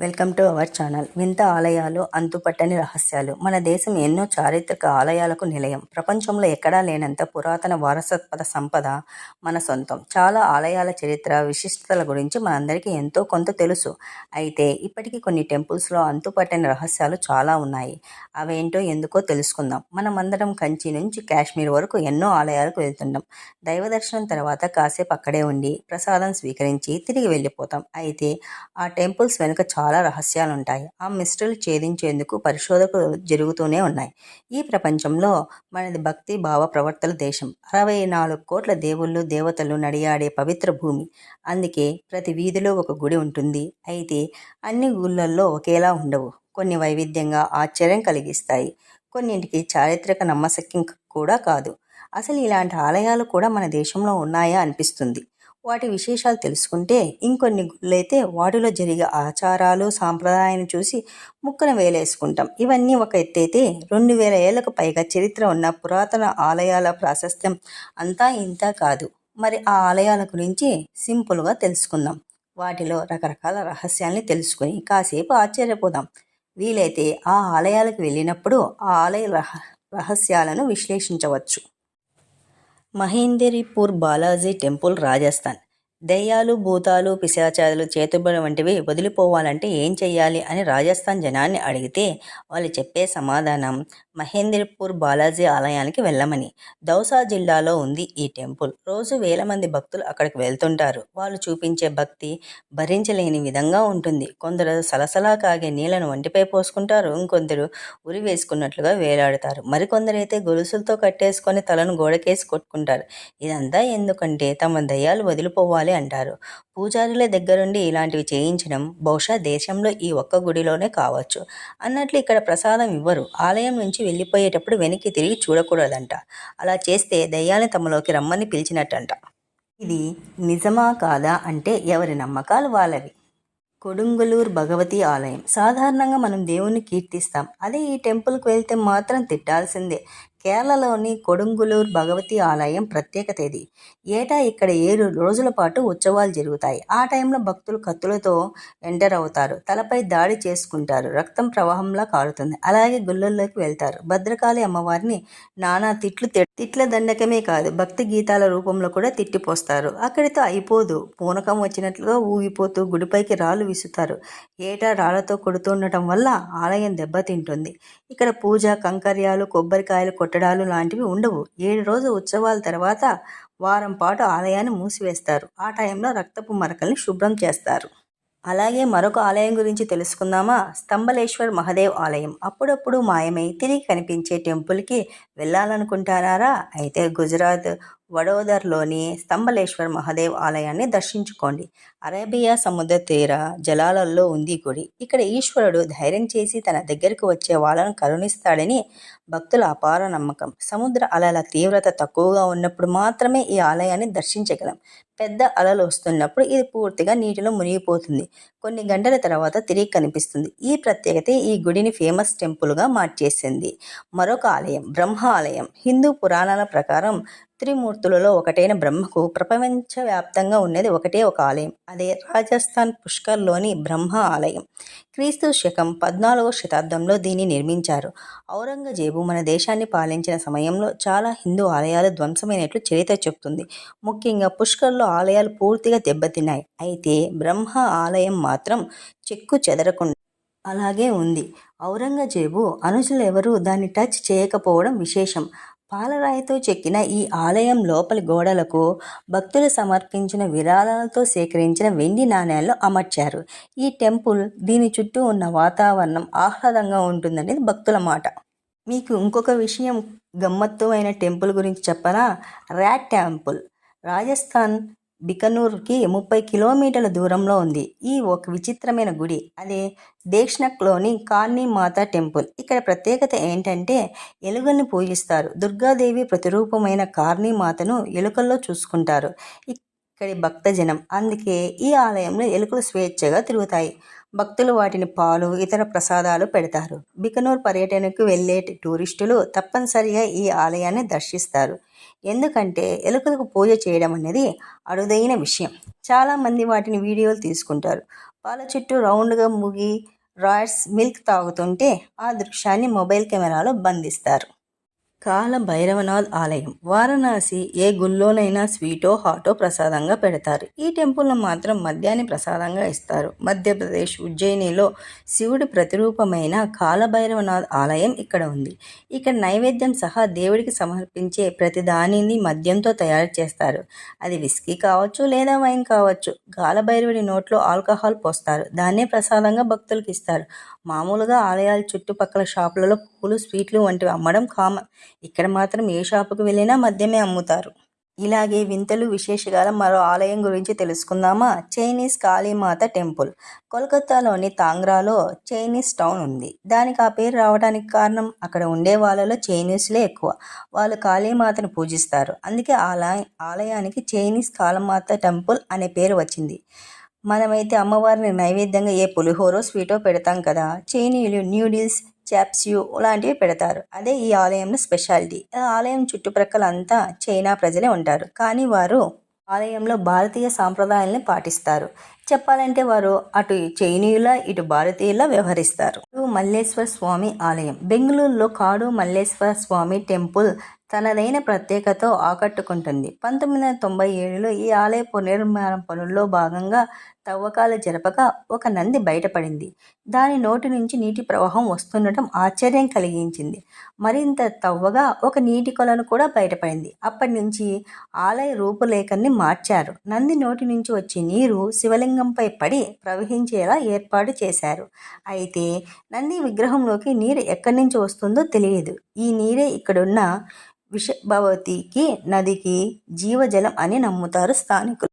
Welcome to our channel. వింత ఆలయాలు అంతుపట్టని రహస్యాలు. మన దేశం ఎన్నో చారిత్రక ఆలయాలకు నిలయం. ప్రపంచంలో ఎక్కడా లేనంత పురాతన వారసత్వ సంపద మన సొంతం. చాలా ఆలయాల చరిత్ర విశిష్టతల గురించి మనందరికీ ఎంతో కొంత తెలుసు. అయితే ఇప్పటికీ కొన్ని టెంపుల్స్లో అంతుపట్టని రహస్యాలు చాలా ఉన్నాయి. అవేంటో ఎందుకో తెలుసుకుందాం. మనమందరం కంచి నుంచి కాశ్మీర్ వరకు ఎన్నో ఆలయాలకు వెళ్తుంటాం. దైవ దర్శనం తర్వాత కాసేపు అక్కడే ఉండి ప్రసాదం స్వీకరించి తిరిగి వెళ్ళిపోతాం. అయితే ఆ టెంపుల్స్ వెనుక చాలా రహస్యాలు ఉంటాయి ఆ మిస్టరీలు ఛేదించేందుకు పరిశోధకులు జరుగుతూనే ఉన్నాయి. ఈ ప్రపంచంలో మనది భక్తి భావ ప్రవర్తల దేశం. అరవై నాలుగు కోట్ల దేవుళ్ళు దేవతలు నడియాడే పవిత్ర భూమి. అందుకే ప్రతి వీధిలో ఒక గుడి ఉంటుంది. అయితే అన్ని గుళ్ళల్లో ఒకేలా ఉండవు. కొన్ని వైవిధ్యంగా ఆశ్చర్యం కలిగిస్తాయి. కొన్నింటికి చారిత్రక నమ్మశక్యం కూడా కాదు. అసలు ఇలాంటి ఆలయాలు కూడా మన దేశంలో ఉన్నాయా అనిపిస్తుంది. వాటి విశేషాలు తెలుసుకుంటే ఇంకొన్ని గుళ్ళైతే వాటిలో జరిగే ఆచారాలు సాంప్రదాయాన్ని చూసి ముక్కన వేలేసుకుంటాం. ఇవన్నీ ఒక ఎత్తైతే రెండు వేల ఏళ్ళకు పైగా చరిత్ర ఉన్న పురాతన ఆలయాల ప్రాశస్త్యం అంతా ఇంత కాదు. మరి ఆ ఆలయాల గురించి సింపుల్గా తెలుసుకుందాం. వాటిలో రకరకాల రహస్యాల్ని తెలుసుకుని కాసేపు ఆశ్చర్యపోదాం. వీలైతే ఆ ఆలయాలకు వెళ్ళినప్పుడు ఆ ఆలయ రహ రహస్యాలను విశ్లేషించవచ్చు. మహేందరిపూర్ బాలాజీ టెంపుల్ రాజస్థాన్. దయ్యాలు భూతాలు పిశాచాలు చేతుబడి వంటివి వదిలిపోవాలంటే ఏం చేయాలి అని రాజస్థాన్ జనాన్ని అడిగితే వాళ్ళు చెప్పే సమాధానం మహేంద్రపూర్ బాలాజీ ఆలయానికి వెళ్ళమని. దౌసా జిల్లాలో ఉంది ఈ టెంపుల్. రోజు వేల మంది భక్తులు అక్కడికి వెళ్తుంటారు. వాళ్ళు చూపించే భక్తి భరించలేని విధంగా ఉంటుంది. కొందరు సలసలా కాగే నీళ్ళను వంటిపై పోసుకుంటారు. ఇంకొందరు ఉరి వేసుకున్నట్లుగా వేలాడతారు. మరికొందరైతే గొలుసులతో కట్టేసుకొని తలను గోడకేసి కొట్టుకుంటారు. ఇదంతా ఎందుకంటే తమ దయ్యాలు వదిలిపోవాలి అంటారు. పూజారుల దగ్గరుండి ఇలాంటివి చేయించడం బహుశా దేశంలో ఈ ఒక్క గుడిలోనే కావచ్చు. అన్నట్లు ఇక్కడ ప్రసాదం ఇవ్వరు. ఆలయం నుంచి వెళ్ళిపోయేటప్పుడు వెనక్కి తిరిగి చూడకూడదంట. అలా చేస్తే దయ్యాన్ని తమలోకి రమ్మని పిలిచినట్టంట. ఇది నిజమా కాదా అంటే ఎవరి నమ్మకాలు వాళ్ళవి. కొడుంగలూరు భగవతి ఆలయం. సాధారణంగా మనం దేవుణ్ణి కీర్తిస్తాం. అదే ఈ టెంపుల్కి వెళ్తే మాత్రం తిట్టాల్సిందే. కేరళలోని కొడుంగులూరు భగవతి ఆలయం ప్రత్యేకత ఇది ఏటా ఇక్కడ ఏడు రోజుల పాటు ఉత్సవాలు జరుగుతాయి. ఆ టైంలో భక్తులు కత్తులతో ఎంటర్ అవుతారు. తలపై దాడి చేసుకుంటారు. రక్తం ప్రవాహంలా కారుతుంది. అలాగే గుళ్ళల్లోకి వెళ్తారు. భద్రకాళి అమ్మవారిని నానా తిట్లు తిట్ల దండకమే కాదు భక్తి గీతాల రూపంలో కూడా తిట్టిపోస్తారు. అక్కడితో అయిపోదు. పూనకం వచ్చినట్లుగా ఊగిపోతూ గుడిపైకి రాళ్ళు విసుతారు. ఏటా రాళ్ళతో కొడుతుండటం వల్ల ఆలయం దెబ్బతింటుంది. ఇక్కడ పూజ కంకర్యాలు కొబ్బరికాయలు కొట్టడాలు లాంటివి ఉండవు. ఏడు రోజు ఉత్సవాల తర్వాత వారం పాటు ఆలయాన్ని మూసివేస్తారు. ఆ టైంలో రక్తపు మరకల్ని శుభ్రం చేస్తారు. అలాగే మరొక ఆలయం గురించి తెలుసుకుందామా? స్తంభలేశ్వర్ మహదేవ్ ఆలయం. అప్పుడప్పుడు మాయమై తిరిగి కనిపించే టెంపుల్కి వెళ్ళాలనుకుంటారా అయితే గుజరాత్ వడోదర్లోని స్తంభలేశ్వర్ మహాదేవ్ ఆలయాన్ని దర్శించుకోండి. అరేబియా సముద్ర తీర జలాలలో ఉంది గుడి. ఇక్కడ ఈశ్వరుడు ధైర్యం చేసి తన దగ్గరకు వచ్చే వాళ్ళను కరుణిస్తాడని భక్తుల అపార నమ్మకం. సముద్ర అలల తీవ్రత తక్కువగా ఉన్నప్పుడు మాత్రమే ఈ ఆలయాన్ని దర్శించగలం. పెద్ద అలలు వస్తున్నప్పుడు ఇది పూర్తిగా నీటిలో మునిగిపోతుంది. కొన్ని గంటల తర్వాత తిరిగి కనిపిస్తుంది. ఈ ప్రత్యేకత ఈ గుడిని ఫేమస్ టెంపుల్గా మార్చేసింది. మరొక ఆలయం బ్రహ్మ ఆలయం. హిందూ పురాణాల ప్రకారం త్రిమూర్తులలో ఒకటైన బ్రహ్మకు ప్రపంచవ్యాప్తంగా ఉన్నది ఒకటే ఒక ఆలయం. అదే రాజస్థాన్ పుష్కర్లోని బ్రహ్మ ఆలయం. క్రీస్తు శకం పద్నాలుగో శతాబ్దంలో దీన్ని నిర్మించారు. ఔరంగజేబు మన దేశాన్ని పాలించిన సమయంలో చాలా హిందూ ఆలయాలు ధ్వంసమైనట్లు చరిత్ర చెప్తుంది. ముఖ్యంగా పుష్కర్లో ఆలయాలు పూర్తిగా దెబ్బతిన్నాయి. అయితే బ్రహ్మ ఆలయం మాత్రం చెక్కు చెదరకుండా అలాగే ఉంది. ఔరంగజేబు అనుజులు ఎవరూ దాన్ని టచ్ చేయకపోవడం విశేషం. పాలరాయితో చెక్కిన ఈ ఆలయం లోపలి గోడలకు భక్తులు సమర్పించిన విరాళాలతో సేకరించిన వెండి నాణ్యాలను అమర్చారు. ఈ టెంపుల్ దీని చుట్టూ ఉన్న వాతావరణం ఆహ్లాదంగా ఉంటుందనేది భక్తుల మాట. మీకు ఇంకొక విషయం గమ్మత్తు అయిన టెంపుల్ గురించి చెప్పరా ర్యాట్ టెంపుల్. రాజస్థాన్ బికనూర్కి ముప్పై కిలోమీటర్ల దూరంలో ఉంది. ఈ ఒక విచిత్రమైన గుడి. అదే దేక్షణక్లోని కార్నీ మాతా టెంపుల్. ఇక్కడ ప్రత్యేకత ఏంటంటే ఎలుగని పూజిస్తారు. దుర్గాదేవి ప్రతిరూపమైన కార్నీ మాతను ఎలుకల్లో చూసుకుంటారు. ఇక్కడి భక్తజనం. అందుకే ఈ ఆలయంలో ఎలుకలు స్వేచ్ఛగా తిరుగుతాయి. భక్తులు వాటిని పాలు ఇతర ప్రసాదాలు పెడతారు. బికనూర్ పర్యటనకు వెళ్ళే టూరిస్టులు తప్పనిసరిగా ఈ ఆలయాన్ని దర్శిస్తారు. ఎందుకంటే ఎలుకలకు పూజ చేయడం అనేది అరుదైన విషయం. చాలామంది వాటిని వీడియోలు తీసుకుంటారు. పాల చుట్టూ రౌండ్గా ముగి రాయర్స్ మిల్క్ తాగుతుంటే ఆ దృశ్యాన్ని మొబైల్ కెమెరాలో బంధిస్తారు. కాల భైరవనాథ్ ఆలయం. వారణాసి ఏ గుళ్ళోనైనా స్వీటో హాటో ప్రసాదంగా పెడతారు. ఈ టెంపుల్ను మాత్రం మద్యాన్ని ప్రసాదంగా ఇస్తారు. మధ్యప్రదేశ్ ఉజ్జయినిలో శివుడి ప్రతిరూపమైన కాలభైరవనాథ్ ఆలయం ఇక్కడ ఉంది. ఇక్కడ నైవేద్యం సహా దేవుడికి సమర్పించే ప్రతి దానిని మద్యంతో తయారు చేస్తారు. అది విస్కీ కావచ్చు లేదా వైన్ కావచ్చు. కాలభైరవుడి నోట్లో ఆల్కహాల్ పోస్తారు. దాన్నే ప్రసాదంగా భక్తులకు ఇస్తారు మామూలుగా ఆలయాల చుట్టుపక్కల షాపులలో పూలు స్వీట్లు వంటివి అమ్మడం కామన్. ఇక్కడ మాత్రం ఏ షాపుకు వెళ్ళినా మద్యమే అమ్ముతారు. ఇలాగే వింతలు విశేషగాల మరో ఆలయం గురించి తెలుసుకుందామా? Chinese Kalimata temple. కోల్కతాలోని తాంగ్రాలో చైనీస్ టౌన్ ఉంది. దానికి ఆ పేరు రావడానికి కారణం అక్కడ ఉండే వాళ్ళలో చైనీస్లే ఎక్కువ. వాళ్ళు కాళీమాతను పూజిస్తారు. అందుకే ఆలయ ఆలయానికి చైనీస్ కాళీమాత టెంపుల్ అనే పేరు వచ్చింది. మనమైతే అమ్మవారిని నైవేద్యంగా ఏ పులిహోరో స్వీటో పెడతాం కదా. చైనీయులు న్యూడిల్స్ చాప్స్యూ లాంటివి పెడతారు. అదే ఈ ఆలయంలో స్పెషాలిటీ. ఆలయం చుట్టుప్రక్కల అంతా చైనా ప్రజలే ఉంటారు. కానీ వారు ఆలయంలో భారతీయ సాంప్రదాయాలను పాటిస్తారు. చెప్పాలంటే వారు అటు చైనీయుల ఇటు భారతీయుల వ్యవహరిస్తారు. మల్లేశ్వర స్వామి ఆలయం. బెంగళూరులో కాడు మల్లేశ్వర స్వామి టెంపుల్ తనదైన ప్రత్యేకతో ఆకట్టుకుంటుంది. పంతొమ్మిది వందల తొంభై ఏడులో ఈ ఆలయ పునర్నిర్మాణ పనుల్లో భాగంగా తవ్వకాలు జరపక ఒక నంది బయటపడింది. దాని నోటి నుంచి నీటి ప్రవాహం వస్తుండటం ఆశ్చర్యం కలిగించింది. మరింత తవ్వగా ఒక నీటి కొలను కూడా బయటపడింది. అప్పటి నుంచి ఆలయ రూపులేఖల్ని మార్చారు. నంది నోటి నుంచి వచ్చే నీరు శివలింగంపై పడి ప్రవహించేలా ఏర్పాటు చేశారు. అయితే నంది విగ్రహంలోకి నీరు ఎక్కడి నుంచి వస్తుందో తెలియదు. ఈ నీరే ఇక్కడున్న విషభవతికి నదికి జీవజలం అని నమ్ముతారు స్థానికులు.